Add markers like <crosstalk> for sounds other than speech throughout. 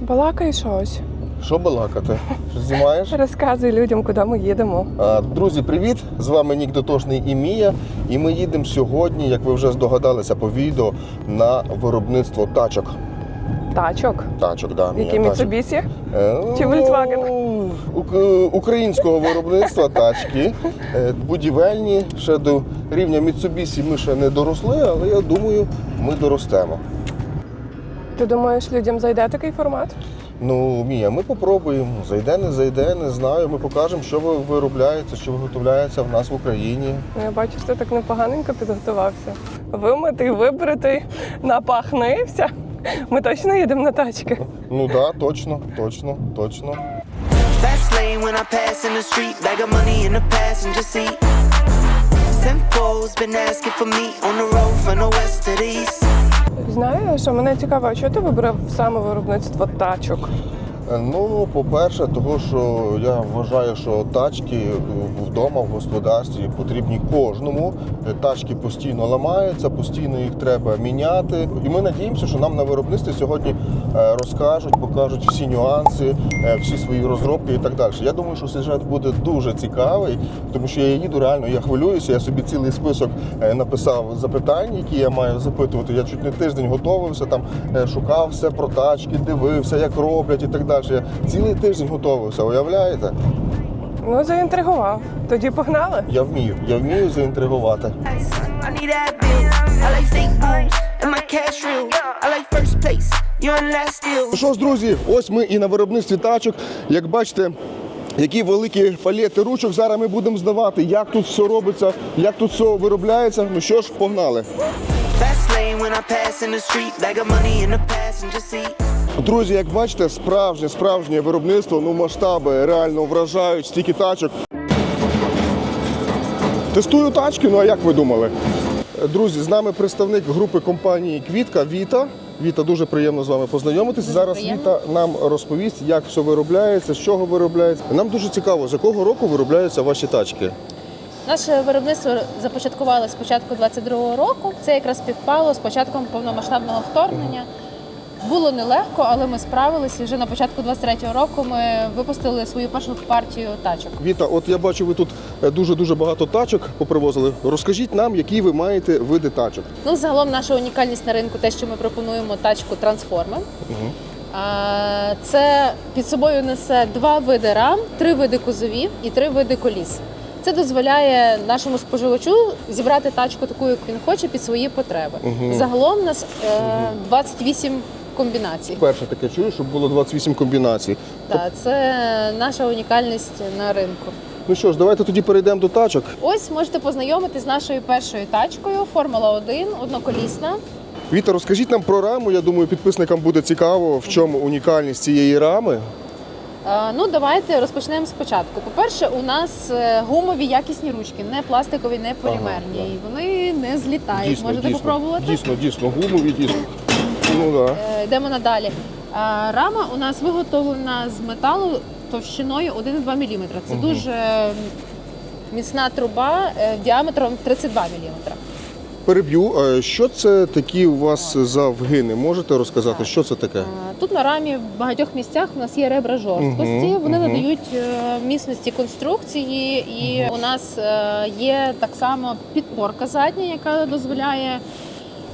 Балакай щось. Що балакати? Що знімаєш? <laughs> Розказуй людям, куди ми їдемо. Друзі, привіт! З вами Нік Дотошний і Мія. І ми їдемо сьогодні, як ви вже здогадалися по відео, на виробництво тачок. Тачок. Тачок, да, Які. Mitsubishi? Е, Чи ну, Volkswagen? Українського виробництва тачки. Е, Будівельні. Ще до рівня Mitsubishi ми ще не доросли, але я думаю, ми доростемо. Ти думаєш, людям зайде такий формат? Ну, Мія, ми попробуємо. Зайде, не зайде, не знаю. Ми покажемо, що виробляється, що виготовляється в нас в Україні. Ну, я бачу, що ти так непоганенько підготувався. Вимитий, вибритий, напахнився. Ми точно їдемо на тачки. Ну так, да, точно, точно, точно. Fast lane when I pass in the street, bag of money in the passenger seat. Simcoe's been asking for me on the road from the west to the east. Знаєш, а мене цікаво, а чого ти вибрав саме виробництво тачок? Е, Ну, по-перше, того, що я вважаю, що тачки вдома в господарстві потрібні кожному. Е, Тачки постійно ламаються, постійно їх треба міняти. І ми надіємося, що нам на виробництві сьогодні е, розкажуть, покажуть всі нюанси, всі свої розробки і так далі. Я думаю, що сюжет буде дуже цікавий, тому що я їду реально, я хвилююся. Я собі цілий список написав запитань, які я маю запитувати. Я чуть не тиждень готувався, там шукав все про тачки, дивився, як роблять і так далі. Я цілий тиждень готувався, уявляєте? Ну, заінтригував. Тоді погнали. Я вмію, я вмію заінтригувати. Ну що ж, друзі, ось ми і на виробництві тачок. Як бачите, які великі палети ручок. Зараз ми будемо здавати, як тут все робиться, як тут все виробляється. Ну що ж, погнали. Друзі, як бачите, справжнє, справжнє виробництво, ну масштаби реально вражають, стільки тачок. Тестую тачки, ну а як ви думали? Друзі, з нами представник групи компанії Квітка Віта. Віта, дуже приємно з вами познайомитися. Зараз Віта нам розповість, як все виробляється, з чого виробляється. Нам дуже цікаво, з якого року виробляються ваші тачки. Наше виробництво започаткували з початку 22-го року. Це якраз співпало з початком повномасштабного вторгнення. Було нелегко, але ми справилися. Вже на початку 23-го року ми випустили свою першу партію тачок. Віта, от я бачу, ви тут дуже дуже багато тачок попривозили. Розкажіть нам, які ви маєте види тачок. Ну, загалом наша унікальність на ринку те, що ми пропонуємо тачку трансформер. А, Це під собою несе два види рам, три види кузовів і три види коліс. Це дозволяє нашому споживачу зібрати тачку таку, як він хоче, під свої потреби. Загалом у нас е, 28 комбінацій. Перше таке чую, щоб було 28 комбінацій. Так, це наша унікальність на ринку. Ну що ж, давайте тоді перейдемо до тачок. Ось можете познайомитись з нашою першою тачкою Формула 1, одноколісна. Віта, розкажіть нам про раму. Я думаю, підписникам буде цікаво, в чому унікальність цієї рами. Ну, давайте розпочнемо спочатку. По-перше, у нас е, гумові якісні ручки, не пластикові, не полімерні. Ага, І вони не злітають. Можете попробувати? Дійсно, дійсно, гумові, дійсно. Ну да. Е, Йдемо надалі. Е, Рама у нас виготовлена з металу товщиною 1,2 мм. Це дуже міцна труба е, діаметром 32 мм. Переб'ю. Е, Що це такі у вас за вгини? Можете розказати, що це таке? Тут на рамі в багатьох місцях у нас є ребра жорсткості. Мгм, Вони мгм. надають е, міцності конструкції, і у нас е, є так само підпорка задня, яка дозволяє.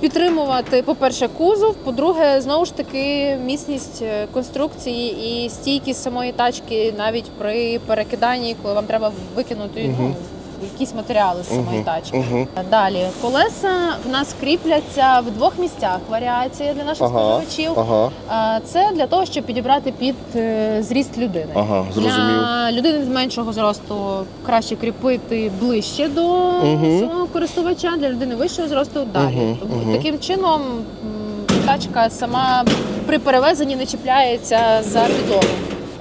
Підтримувати, по-перше, кузов, по-друге, знову ж таки, міцність е, конструкції і стійкість самої тачки навіть при перекиданні, коли вам треба викинути. Ну, якісь матеріали з самої тачки. мгм. Далі колеса в нас кріпляться в двох місцях. Варіація для наших Ага, споживачів. ага, А, Це для того, щоб підібрати під е, зріст людини. ага, зрозумів. Для людини з меншого зросту краще кріпити ближче до Мгм. свого користувача, для людини вищого зросту далі. Мгм, Тому мгм. таким чином м, тачка сама при перевезенні не чіпляється за підлогу.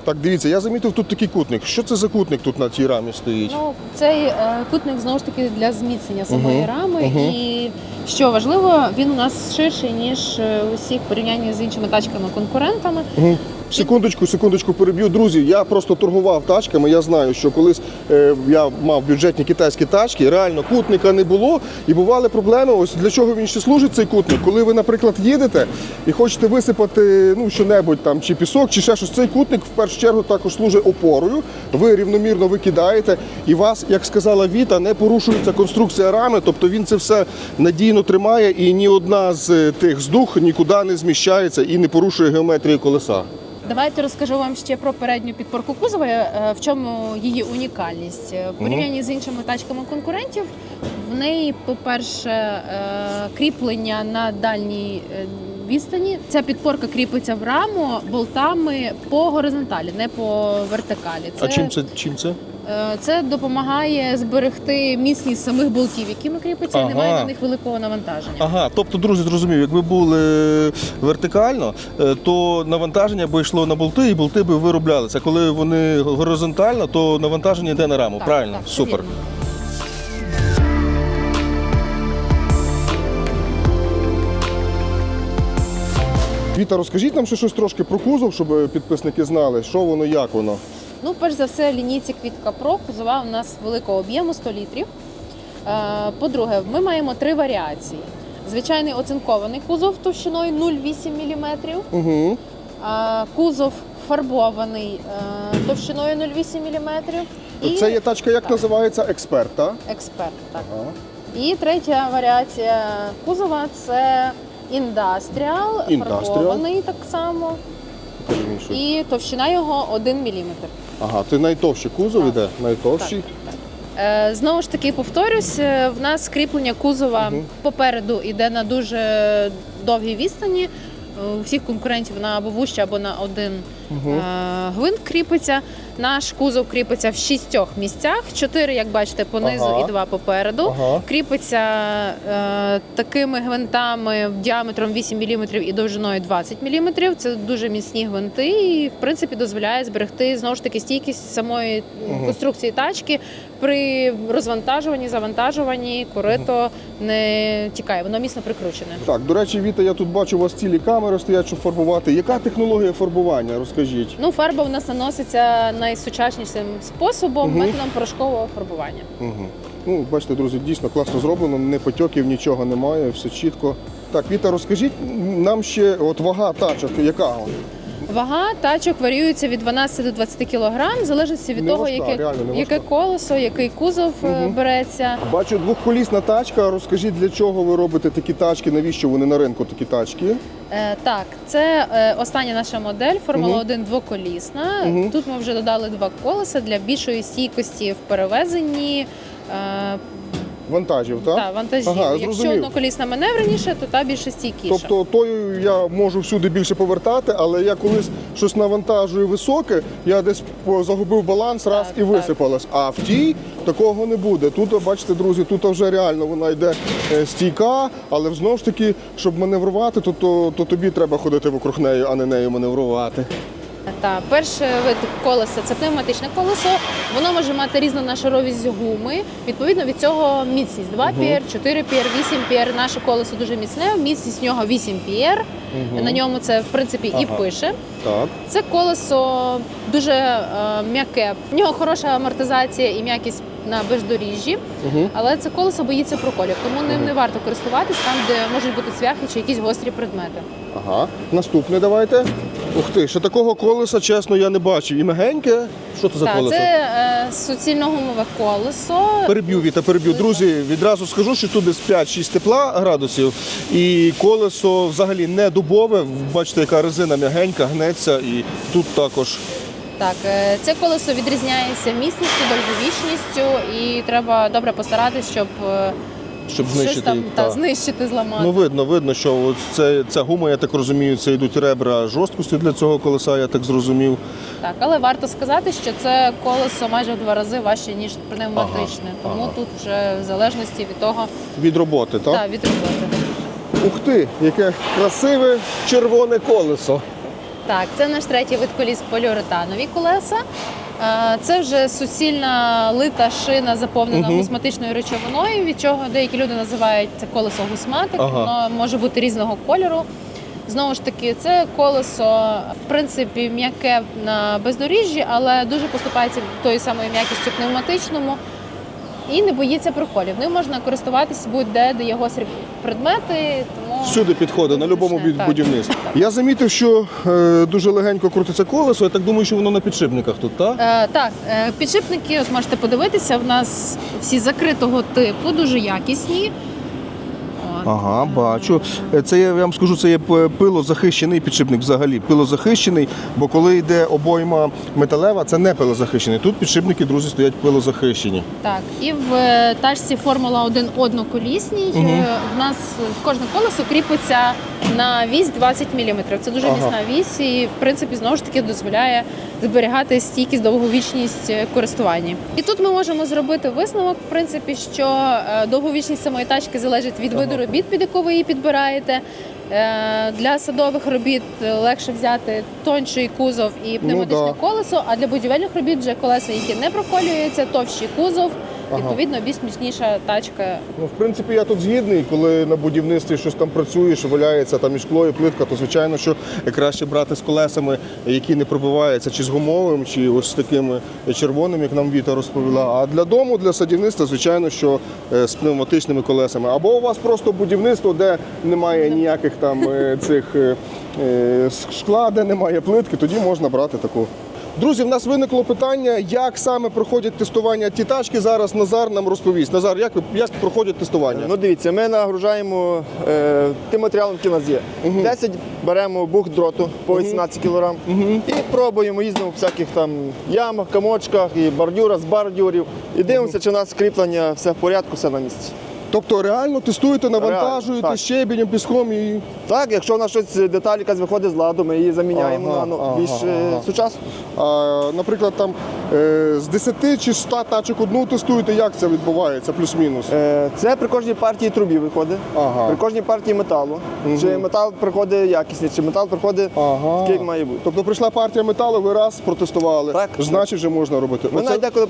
Так, дивіться, я замітив тут такий кутник. Що це за кутник тут на тій рамі стоїть? Ну, цей е, кутник знову ж таки для зміцнення самої Мгм, рами. мгм. І що важливо, він у нас ширший ніж е, усіх в порівнянні з іншими тачками-конкурентами. Мгм. Секундочку, секундочку переб'ю. Друзі, я просто торгував тачками. Я знаю, що колись е, я мав бюджетні китайські тачки, реально кутника не було і бували проблеми. Ось для чого він ще служить цей кутник. Коли ви, наприклад, їдете і хочете висипати ну що-небудь там, чи пісок, чи ще щось, цей кутник в першу чергу також служить опорою. Ви рівномірно викидаєте, і вас, як сказала Віта, не порушується конструкція рами, тобто він це все надійно тримає, і ні одна з е, тих здух нікуди не зміщається і не порушує геометрії колеса. Давайте розкажу вам ще про передню підпорку кузова, е, в чому її унікальність. Е, В порівнянні з іншими тачками конкурентів, в неї, по-перше, е, кріплення на дальній відстані. Ця підпорка кріпиться в раму болтами по горизонталі, не по вертикалі. А чим це чим це? Е, Це допомагає зберегти міцність самих болтів, якими кріпиться, і немає на них великого навантаження. Ага, тобто, друзі, зрозумів, якби були вертикально, е, то навантаження би йшло на болти, і болти би вироблялися. Коли вони горизонтально, то навантаження йде на раму. Так, Правильно, так, супер. вірно. Віта, розкажіть нам ще щось трошки про кузов, щоб підписники знали, що воно, як воно. Ну, перш за все, лінійці Квітка Про кузова у нас великого об'єму 100 літрів. Е, По-друге, ми маємо три варіації: звичайний оцинкований кузов товщиною 0,8 мм, Угу. кузов фарбований е, товщиною 0,8 мм. І Це є тачка, як Так. називається? Експерт, так? експерт. Так. Ага. І третя варіація кузова це Індастріал. фарбований так само. І товщина його 1 мм. Ага, це найтовщий кузов Так. іде, найтовщий. Е, Знову ж таки, повторюсь, е, в нас кріплення кузова угу. попереду йде на дуже довгій відстані. Е, У всіх конкурентів вона або вуща, або на один угу. е, гвинт кріпиться. Наш кузов кріпиться в шістьох місцях: чотири, як бачите, понизу Ага. і два попереду. Ага. Кріпиться е, такими гвинтами діаметром 8 мм і довжиною 20 мм. Це дуже міцні гвинти, і в принципі дозволяє зберегти знову ж таки стійкість самої Мгм. конструкції тачки при розвантажуванні, завантажуванні. Корито не тікає, воно міцно прикручене. Так, до речі, Віта, я тут бачу, у вас цілі камери стоять, щоб фарбувати. Яка технологія фарбування? Розкажіть. Ну, фарба у нас наноситься найсучаснішим способом Мгм. методом порошкового фарбування. Угу. Ну, бачите, друзі, дійсно класно зроблено, не потьоків, нічого немає, все чітко. Так, Віта, розкажіть нам ще от вага тачок, яка? Вага тачок варіюється від 12 до 20 кг, в залежності від Не того, важка, яке, реально не яке важка. колесо, який кузов е, береться. Бачу, двохколісна тачка. Розкажіть, для чого ви робите такі тачки, навіщо вони на ринку такі тачки? Е, так, це е, остання наша модель Формула Мгм. 1 двоколісна. Мгм. Тут ми вже додали два колеса для більшої стійкості в перевезенні. Е, Вантажів, так? та, вантажів. Ага, Якщо зрозумів. одноколісна маневреніше, то та більше стійкіша. Тобто тою я можу всюди більше повертати, але я колись щось навантажую високе, я десь загубив баланс раз Так, і так. висипалась. А в тій такого не буде. Тут, бачите, друзі, тут вже реально вона йде е, стійка, але знову ж таки, щоб маневрувати, то, то, то тобі треба ходити вокруг неї, а не нею маневрувати. Та перший вид колеса це пневматичне колесо. Воно може мати різну нашаровість гуми. Відповідно від цього міцність 2 пір, 4 пір, 8 пір. Наше колесо дуже міцне. Міцність нього 8 пір. На ньому це в принципі і Ага. пише. Так. Це колесо дуже е, м'яке. В нього хороша амортизація і м'якість на бездоріжжі, Угу. але це колесо боїться проколів, тому ним не варто користуватись там, де можуть бути цвяхи чи якісь гострі предмети. Ага. Наступне давайте. Ух ти, ще такого колеса, чесно, я не бачив. І мегеньке. Що це за Так, колесо? це е, суцільногумове колесо. Переб'ю, Віта, переб'ю. Друзі, відразу скажу, що тут десь 5-6 тепла градусів, і колесо взагалі не дубове. Бачите, яка резина м'ягенька, гнеться, і тут також. Так, е, це колесо відрізняється міцністю, довговічністю, і треба добре постаратись, щоб е, Щоб щось знищити там їх. та, знищити, зламати. Ну, видно, видно, що от це, ця гума, я так розумію, це йдуть ребра жорсткості для цього колеса, я так зрозумів. Так, але варто сказати, що це колесо майже в два рази важче, ніж пневматичне. Ага, Тому ага. тут вже в залежності від того, Від роботи, так? та, від роботи. Ух ти, яке красиве червоне колесо. Так, це наш третій вид коліс поліуретанові колеса. Е, Це вже суцільна лита шина, заповнена Мгм. гусматичною речовиною, від чого деякі люди називають це колесо гусматик. Ага. Воно може бути різного кольору. Знову ж таки, це колесо в принципі м'яке на бездоріжжі, але дуже поступається тою самою м'якістю пневматичному і не боїться проколів. Ним можна користуватись будь-де, де є гострі предмети. Тому Всюди підходить, на будь-якому будівництві. Я замітив, що е, дуже легенько крутиться колесо. Я так думаю, що воно на підшипниках тут, так? Е, так, е, підшипники, ось можете подивитися, в нас всі закритого типу, дуже якісні. Ага, бачу. Е, Це я вам скажу, це є пилозахищений підшипник взагалі. Пилозахищений, бо коли йде обойма металева, це не пилозахищений. Тут підшипники, друзі, стоять пилозахищені. Так, і в е, тачці Формула 1 одноколісній е, в нас кожне колесо кріпиться на вісь 20 мм. Це дуже Ага. міцна вісь і, в принципі, знову ж таки дозволяє зберігати стійкість, довговічність е, користування. І тут ми можемо зробити висновок, в принципі, що е, довговічність самої тачки залежить від виду робіт, під яку ви її підбираєте. Е, Для садових робіт легше взяти тонший кузов і пневматичне да. колесо, а для будівельних робіт вже колеса, які не проколюються, товщий кузов, Ага. відповідно, більш міцніша тачка. Ну, в принципі, я тут згідний, коли на будівництві щось там працюєш, валяється там і шкло, і плитка, то звичайно, що краще брати з колесами, які не пробиваються, чи з гумовим, чи ось з такими червоним, як нам Віта розповіла. А для дому, для садівництва, звичайно, що е, з пневматичними колесами. Або у вас просто будівництво, де немає ніяких там е, цих е, е, шкла, де немає плитки, тоді можна брати таку. Друзі, в нас виникло питання, як саме проходять тестування ті тачки. Зараз Назар нам розповість. Назар, як, ви- як проходять тестування? Ну дивіться, ми нагружаємо е, тим матеріалом, який у нас є. 10 беремо бух дроту по 18 кг і пробуємо, їздимо в всяких там ямах, камочках і бордюрах, з бордюрів. І дивимося, чи у нас кріплення все в порядку, все на місці. Тобто реально тестуєте, навантажуєте так. щебенем, піском і. Так, якщо у нас щось деталь якась виходить з ладу, ми її заміняємо Ага, на ну, ага, більш е, ага. сучасну. А, наприклад, там е, з 10 чи 100 тачок одну тестуєте, як це відбувається, плюс-мінус. Е, Це при кожній партії трубі виходить, Ага. при кожній партії металу. Чи метал приходить якісний, чи метал приходить Ага. такий, як має бути. Тобто прийшла партія металу, ви раз протестували, Так. значить вже можна робити. Ми Оце- навіть деколи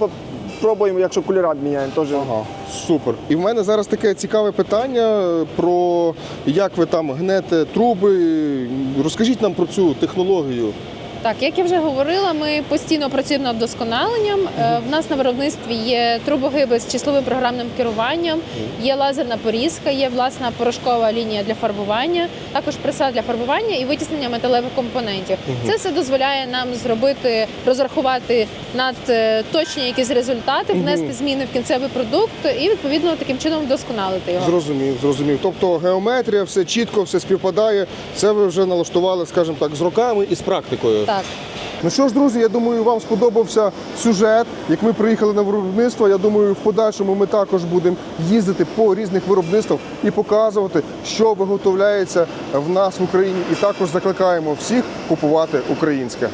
пробуємо, якщо кольори міняємо, теж. Ага, супер. І в мене зараз таке цікаве питання про як ви там гнете труби. Розкажіть нам про цю технологію. Так, як я вже говорила, ми постійно працюємо над вдосконаленням. Е, В нас на виробництві є трубогиби з числовим програмним керуванням, є лазерна порізка, є власна порошкова лінія для фарбування, також преса для фарбування і витіснення металевих компонентів. Це все дозволяє нам зробити, розрахувати над е, точні якісь результати, внести зміни в кінцевий продукт і відповідно таким чином вдосконалити його. Зрозумів, зрозумів. Тобто геометрія, все чітко, все співпадає. Це ви вже налаштували, скажімо так, з роками і з практикою. Так. Ну що ж, друзі, я думаю, вам сподобався сюжет. Як ми приїхали на виробництво, я думаю, в подальшому ми також будемо їздити по різних виробництвах і показувати, що виготовляється в нас в Україні. І також закликаємо всіх купувати українське.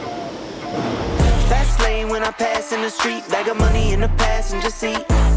Fast lane when I pass in the street. Bag of money in the passenger seat.